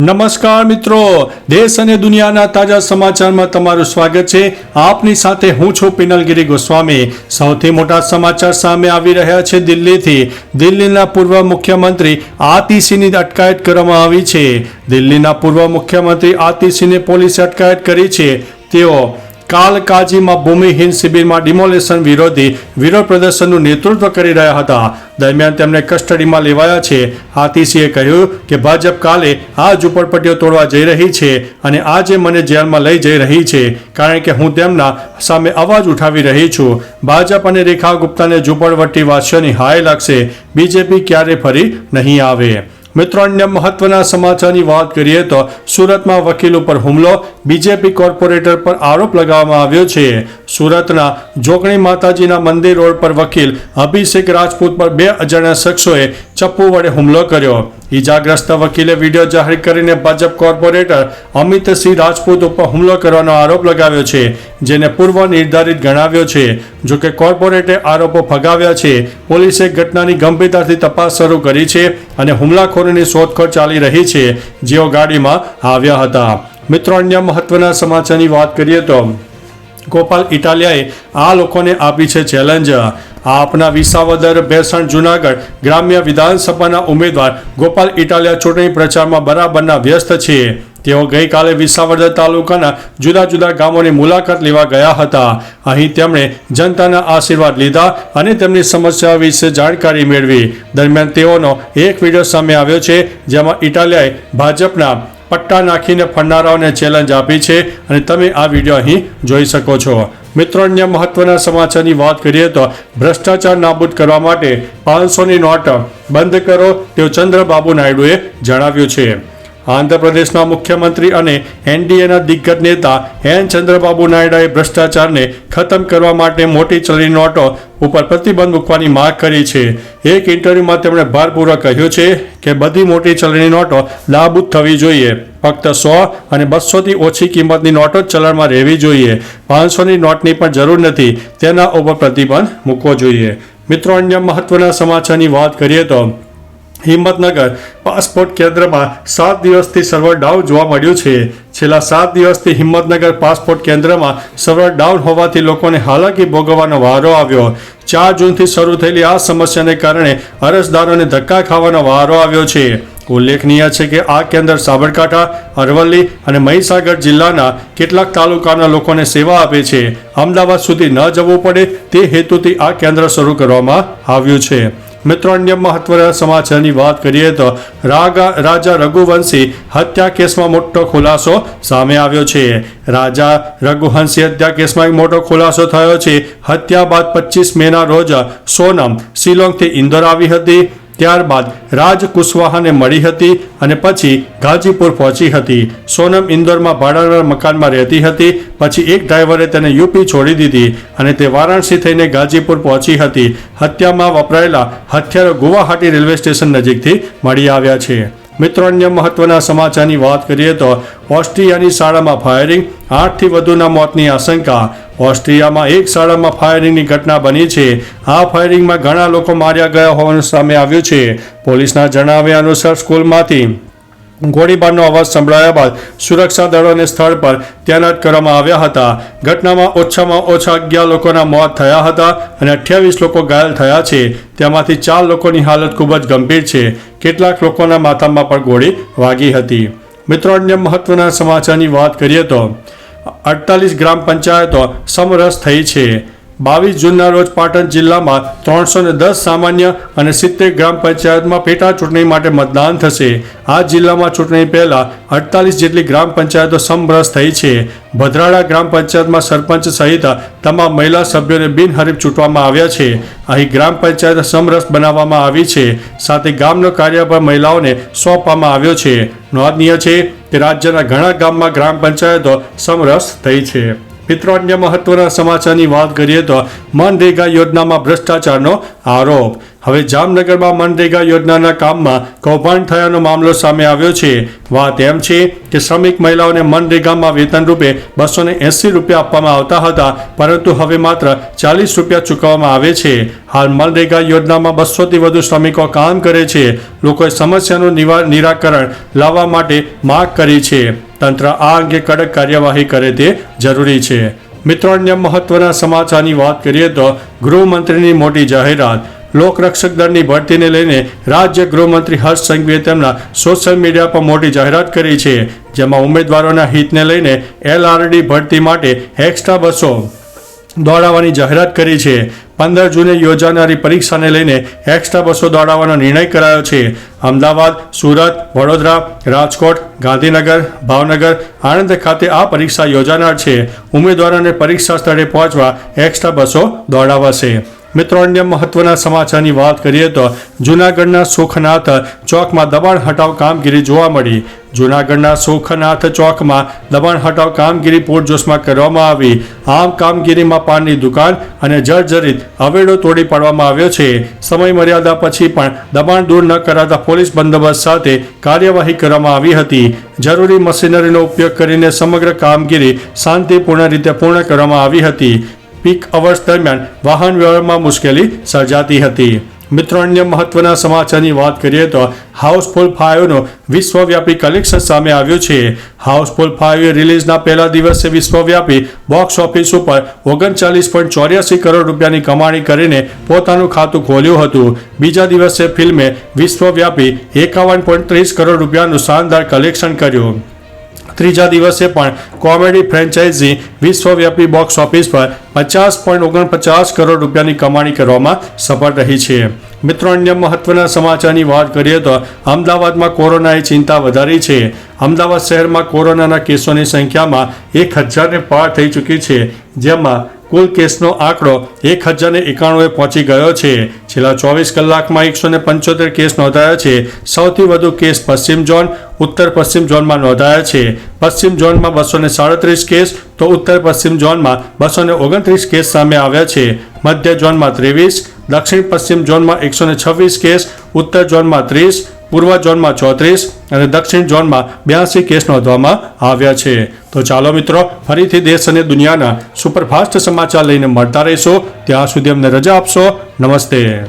નમસ્કાર મિત્રો. દેશ અને દુનિયાના તાજા સમાચારમાં તમારું સ્વાગત છે. આપની સાથે હું છું પિનલગીરી ગોસ્વામી. સૌથી મોટા સમાચાર સામે આવી રહ્યા છે દિલ્હીથી. દિલ્હીના પૂર્વ મુખ્યમંત્રી આતિશીની અટકાયત કરવામાં આવી છે. દિલ્હીના પૂર્વ મુખ્યમંત્રી આતિશીને પોલીસે અટકાયત કરી છે. તેઓ કાલકાજીમાં ભૂમિહીન શિબિરમાં ડિમોલેશન વિરોધી વિરોધ પ્રદર્શનનું નેતૃત્વ કરી રહ્યા હતા. દરમિયાન તેમને કસ્ટડીમાં લેવાયા છે. આતિશીએ કહ્યું કે ભાજપ કાલે આ ઝૂંપડપટ્ટીઓ તોડવા જઈ રહી છે અને આજે મને જેલમાં લઈ જઈ રહી છે. કારણ કે હું તેમના સામે અવાજ ઉઠાવી રહી છું. ભાજપ અને રેખા ગુપ્તાને ઝૂંપડવટ્ટી વાસીઓની હાય લાગશે. બીજેપી ક્યારે ફરી નહીં આવે? મિત્રો, અન્ય મહત્વના સમાચારની વાત કરીએ તો સુરતમાં વકીલ ઉપર હુમલો, બીજેપી કોર્પોરેટર પર આરોપ લગાવવામાં આવ્યો છે. સુરતના જોગણી માતાજીના મંદિર રોડ પર વકીલ અભિષેક રાજપૂત પર બે અજાણ્યા શખ્સોએ ચપ્પુ વડે હુમલો કર્યો. ઈજાગ્રસ્ત વકીલે વીડિયો જાહેર કરીને ભાજપ કોર્પોરેટર અમિતસિંહ રાજપૂત ઉપર હુમલો કરવાનો આરોપ લગાવ્યો છે, જેને પૂર્વ નિર્ધારિત ગણાવ્યો છે. જોકે કોર્પોરેટે આરોપો ફગાવ્યા છે. પોલીસે ઘટનાની ગંભીરતાથી તપાસ શરૂ કરી છે અને હુમલાખોરોની શોધખોળ ચાલી રહી છે, જેઓ ગાડીમાં આવ્યા હતા. મિત્રો, અન્ય મહત્વના સમાચારની વાત કરીએ તો ગોપાલ ઇટાલિયાએ આ લોકોને આપી છે ચેલેન્જ. આપના વિસાવદર ભેસણ જુનાગઢ ગ્રામ્ય વિધાનસભાના ઉમેદવાર ગોપાલ ઇટાલિયા ચૂંટણી પ્રચારમાં બરાબરના વ્યસ્ત છે. તેઓ ગઈકાલે વિસાવદર તાલુકાના જુદા જુદા ગામોની મુલાકાત લેવા ગયા હતા. અહીં તેમણે જનતાના આશીર્વાદ લીધા અને તેમની સમસ્યાઓ વિશે જાણકારી મેળવી. દરમિયાન તેઓનો એક વીડિયો સામે આવ્યો છે, જેમાં ઇટાલિયાએ ભાજપના પટ્ટા નાખીને ફરનારાઓને ચેલેન્જ આપી છે અને તમે આ વીડિયો અહીં જોઈ શકો છો. મિત્રો, અન્ય મહત્વના સમાચારની વાત કરીએ તો ભ્રષ્ટાચાર નાબૂદ કરવા માટે પાંચસોની નોટ બંધ કરો તેવું ચંદ્રબાબુ નાયડુએ જણાવ્યું છે. આંધ્રપ્રદેશના મુખ્યમંત્રી અને એનડીએના દિગ્ગજ નેતા એન ચંદ્રબાબુ નાયડુએ ભ્રષ્ટાચારને ખતમ કરવા માટે મોટી ચલણી નોટો ઉપર પ્રતિબંધ મૂકવાની માંગ કરી છે. એક ઇન્ટરવ્યુમાં તેમણે ભારપૂર્વક કહ્યું છે કે બધી મોટી ચલણી નોટો નાબૂદ થવી જોઈએ. ફક્ત સો અને બસોથી ઓછી કિંમતની નોટો જ ચલણમાં રહેવી જોઈએ. પાંચસોની નોટની પણ જરૂર નથી. તેના ઉપર પ્રતિબંધ મૂકવો જોઈએ. મિત્રો, અન્ય મહત્વના સમાચારની વાત કરીએ તો હિંમતનગર પાસપોર્ટ કેન્દ્રમાં સાત દિવસથી સર્વર ડાઉન જોવા મળ્યું છે. છેલ્લા સાત દિવસથી હિંમતનગર પાસપોર્ટ કેન્દ્રમાં સર્વર ડાઉન હોવાથી લોકોને હાલાકી ભોગવવાનો વારો આવ્યો. ચાર જૂનથી શરૂ થયેલી આ સમસ્યાને કારણે અરજદારોને ધક્કા ખાવાનો વારો આવ્યો છે. ઉલ્લેખનીય છે કે આ કેન્દ્ર સાબરકાંઠા, અરવલ્લી અને મહીસાગર જિલ્લાના કેટલાક તાલુકાના લોકોને સેવા આપે છે. અમદાવાદ સુધી ન જવું પડે તે હેતુથી આ કેન્દ્ર શરૂ કરવામાં આવ્યું છે. મિત્રો અન્ય મહત્વના સમાચારની વાત કરીએ તો રાજા રઘુવંશી હત્યા કેસમાં મોટો ખુલાસો સામે આવ્યો છે. રાજા રઘુવંશી હત્યા કેસમાં એક મોટો ખુલાસો થયો છે. હત્યા બાદ પચીસ મેના રોજ સોનમ શિલોંગથી ઇન્દોર આવી હતી. ત્યારબાદ રાજ કુશવાહાને મળી હતી અને પછી ગાજીપુર પહોંચી હતી. સોનમ ઇન્દોરમાં ભાડાના મકાનમાં રહેતી હતી. પછી એક ડ્રાઈવરે તેને યુપી છોડી દીધી અને તે વારાણસી થઈને ગાજીપુર પહોંચી હતી. હત્યામાં વપરાયેલા હથિયારો ગુવાહાટી રેલવે સ્ટેશન નજીકથી મળી આવ્યા છે. મિત્રો, અન્ય મહત્વના સમાચારની વાત કરીએ તો ઓસ્ટ્રિયાની શાળામાં ફાયરિંગ, આઠથી વધુના મોતની આશંકા. ઓસ્ટ્રિયામાં એક શાળામાં ફાયરિંગની ઘટના બની છે. આ ફાયરિંગમાં ઘણા લોકો માર્યા ગયા હોવાનું સામે આવ્યું છે. પોલીસના જણાવ્યા અનુસાર સ્કૂલમાંથી ગોળીબારનો અવાજ સંભળાયા બાદ સુરક્ષા દળોને સ્થળ પર તૈનાત કરવામાં આવ્યા હતા. ઘટનામાં ઓછામાં ઓછા અગિયાર લોકોના મોત થયા હતા અને અઠ્યાવીસ લોકો ઘાયલ થયા છે. તેમાંથી ચાર લોકોની હાલત ખૂબ જ ગંભીર છે. કેટલાક લોકોના માથામાં પણ ગોળી વાગી હતી. મિત્રો અન્ય મહત્વના સમાચારની વાત કરીએ તો અડતાલીસ ગ્રામ પંચાયતો સમરસ થઈ છે. બાવીસ જૂનના રોજ પાટણ જિલ્લામાં ત્રણસો ને દસ સામાન્ય અને સિત્તેર ગ્રામ પંચાયતમાં પેટા ચૂંટણી માટે મતદાન થશે. આ જિલ્લામાં ચૂંટણી પહેલા અડતાલીસ જેટલી ગ્રામ પંચાયતો સમરસ થઈ છે. ભદ્રાડા ગ્રામ પંચાયતમાં સરપંચ સહિત તમામ મહિલા સભ્યોને બિનહરીફ ચૂંટવામાં આવ્યા છે. અહીં ગ્રામ પંચાયત સમરસ બનાવવામાં આવી છે. સાથે ગામનો કાર્યભાર મહિલાઓને સોંપવામાં આવ્યો છે. નોંધનીય છે કે રાજ્યના ઘણા ગામમાં ગ્રામ પંચાયતો સમરસ થઈ છે. મિત્રો અન્ય મહત્વના સમાચારની વાત કરીએ તો મનરેગા યોજનામાં ભ્રષ્ટાચારનો આરોપ હવે જામનગરમાં મનરેગા યોજનાના કામમાં કૌભાંડ થયાનો મામલો સામે આવ્યો છે. વાત એમ છે કે શ્રમિક મહિલાઓને મનરેગામાં વેતન રૂપે બસો ને એંસી રૂપિયા આપવામાં આવતા હતા, પરંતુ હવે માત્ર ચાલીસ રૂપિયા ચૂકવવામાં આવે છે. હાલ મનરેગા યોજનામાં બસોથી વધુ શ્રમિકો કામ કરે છે. લોકોએ સમસ્યાનું નિરાકરણ લાવવા માટે માગ કરી છે. તંત્ર આ અંગે કડક કાર્યવાહી કરે તે જરૂરી છે. મિત્રો, અન્ય મહત્વના સમાચારની વાત કરીએ તો ગૃહમંત્રીની મોટી જાહેરાત. લોકરક્ષક દળની ભરતીને લઈને રાજ્ય ગૃહમંત્રી હર્ષ સંઘવીએ તેમના સોશિયલ મીડિયા પર મોટી જાહેરાત કરી છે, જેમાં ઉમેદવારોના હિતને લઈને એલઆરડી ભરતી માટે એક્સ્ટ્રા બસો દોડાવવાની જાહેરાત કરી છે. પંદર જૂને યોજાનારી પરીક્ષાને લઈને એક્સ્ટ્રા બસો દોડાવવાનો નિર્ણય કરાયો છે. અમદાવાદ, સુરત, વડોદરા, રાજકોટ, ગાંધીનગર, ભાવનગર, આણંદ ખાતે આ પરીક્ષા યોજાનાર છે. ઉમેદવારોને પરીક્ષા સ્થળે પહોંચવા એક્સ્ટ્રા બસો દોડાવાશે. મિત્રો, અન્ય મહત્વના સમાચારની વાત કરીએ તો જૂનાગઢના સુખનાથ ચોકમાં દબાણ હટાવ કામગીરી જોવા મળી. જૂનાગઢના સુખનાથ ચોકમાં દબાણ હટાવ કામગીરી પૂરજોશમાં કરવામાં આવી. આમ કામગીરીમાં પાનની દુકાન અને જર્જરિત અવેડો તોડી પાડવામાં આવ્યો છે. સમય મર્યાદા પછી પણ દબાણ દૂર ન કરાતા પોલીસ બંદોબસ્ત સાથે કાર્યવાહી કરવામાં આવી હતી. જરૂરી મશીનરીનો ઉપયોગ કરીને સમગ્ર કામગીરી શાંતિપૂર્ણ રીતે પૂર્ણ કરવામાં આવી હતી. પીક અવર્સ દરમિયાન વાહન વ્યવહારમાં મુશ્કેલી સર્જાતી હતી. મિત્રો, અન્ય મહત્વના સમાચારની વાત કરીએ તો હાઉસફુલ ફાઇવનો વિશ્વવ્યાપી કલેક્શન સામે આવ્યું છે. હાઉસફુલ ફાઈવ રિલીઝના પહેલા દિવસે વિશ્વવ્યાપી બોક્સ ઓફિસ ઉપર ઓગણચાલીસ પોઈન્ટ ચોર્યાસી કરોડ રૂપિયાની કમાણી કરીને પોતાનું ખાતું ખોલ્યું હતું. બીજા દિવસે ફિલ્મે વિશ્વવ્યાપી એકાવન પોઈન્ટ ત્રીસ કરોડ રૂપિયાનું શાનદાર કલેક્શન કર્યું. ત્રીજા દિવસે પણ કોમેડી ફ્રેન્ચાઇઝી વિશ્વવ્યાપી બોક્સ ઓફિસ પર પચાસ પોઈન્ટ ઓગણપચાસ કરોડ રૂપિયાની કમાણી કરવામાં સફળ રહી છે. મિત્રો, અન્ય મહત્વના સમાચારની વાત કરીએ તો અમદાવાદમાં કોરોનાએ ચિંતા વધારી છે. અમદાવાદ શહેરમાં કોરોનાના કેસોની સંખ્યામાં એક હજારને પાર થઈ ચૂકી છે, જેમાં કુલ કેસનો આંકડો એક હજારને એકાણુંએ પહોંચી ગયો છે. છેલ્લા ચોવીસ કલાકમાં એકસો ને પંચોતેર કેસ નોંધાયા છે. સૌથી વધુ કેસ પશ્ચિમ ઝોન, ઉત્તર પશ્ચિમ ઝોનમાં નોંધાયા છે. પશ્ચિમ ઝોનમાં બસો ને સાડત્રીસ કેસ તો ઉત્તર પશ્ચિમ ઝોનમાં બસો ને ઓગણત્રીસ કેસ સામે આવ્યા છે. મધ્ય ઝોનમાં ત્રેવીસ, દક્ષિણ પશ્ચિમ ઝોનમાં એકસો ને છવ્વીસ કેસ, ઉત્તર ઝોનમાં ત્રીસ પૂર્વ ઝોનમાં ચોત્રીસ અને દક્ષિણ ઝોનમાં બ્યાસી કેસ નોંધવામાં આવ્યા છે. તો ચાલો મિત્રો, ફરીથી દેશ અને દુનિયાના સુપરફાસ્ટ સમાચાર લઈને મળતા રહીશું. ત્યાં સુધી અમને રજા આપશો. નમસ્તે.